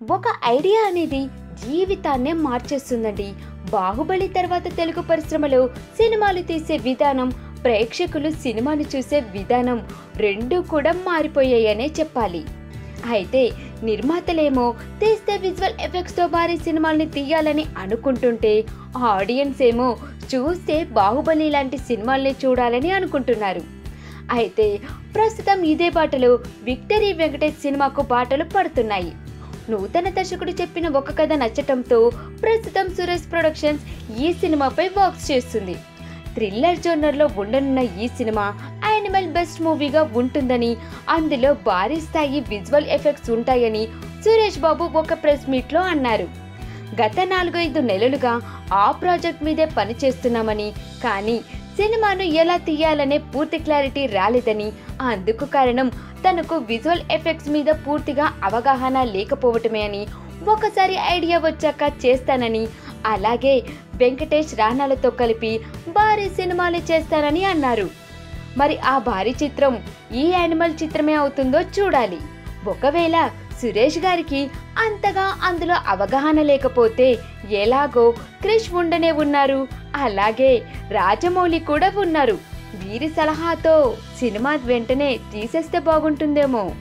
ఒక ఐడియా అనేది జీవితాన్నే మార్చేస్తుందండి. బాహుబలి తర్వాత తెలుగు పరిశ్రమలో సినిమాలు తీసే విధానం ప్రేక్షకులు సినిమాను చూసే విధానం రెండూ కూడా మారిపోయాయనే చెప్పాలి. అయితే నిర్మాతలేమో తీస్తే విజువల్ ఎఫెక్ట్స్తో భారీ సినిమాల్ని తీయాలని అనుకుంటుంటే ఆడియన్స్ ఏమో చూస్తే బాహుబలి లాంటి సినిమాల్ని చూడాలని అనుకుంటున్నారు. అయితే ప్రస్తుతం ఇదే బాటలో విక్టరీ వెంకటేష్ సినిమాకు బాటలు పడుతున్నాయి. నూతన దర్శకుడు చెప్పిన ఒక కథ నచ్చటంతో ప్రస్తుతం సురేష్ ప్రొడక్షన్స్ ఈ సినిమాపై వర్క్స్ చేస్తుంది. థ్రిల్లర్ జోనర్లో ఉండనున్న ఈ సినిమా యానిమల్ బెస్ట్ మూవీగా ఉంటుందని అందులో భారీ స్థాయి విజువల్ ఎఫెక్ట్స్ ఉంటాయని సురేష్ బాబు ఒక ప్రెస్ మీట్లో అన్నారు. గత నాలుగైదు నెలలుగా ఆ ప్రాజెక్ట్ మీదే పనిచేస్తున్నామని కానీ సినిమాను ఎలా తీయాలనే పూర్తి క్లారిటీ రాలేదని అందుకు కారణం తనకు విజువల్ ఎఫెక్ట్స్ మీద పూర్తిగా అవగాహన లేకపోవటమే అని ఒకసారి ఐడియా వచ్చాక చేస్తానని. అలాగే వెంకటేష్ రాణాలతో కలిపి భారీ సినిమాలు చేస్తానని అన్నారు. మరి ఆ భారీ చిత్రం ఈ యానిమల్ చిత్రమే అవుతుందో చూడాలి. ఒకవేళ సురేష్ గారికి అంతగా అందులో అవగాహన లేకపోతే ఎలాగో క్రిష్ ఉండనే ఉన్నారు. అలాగే రాజమౌళి కూడా ఉన్నారు. వీరి సలహాతో సినిమా వెంటనే తీసేస్తే బాగుంటుందేమో.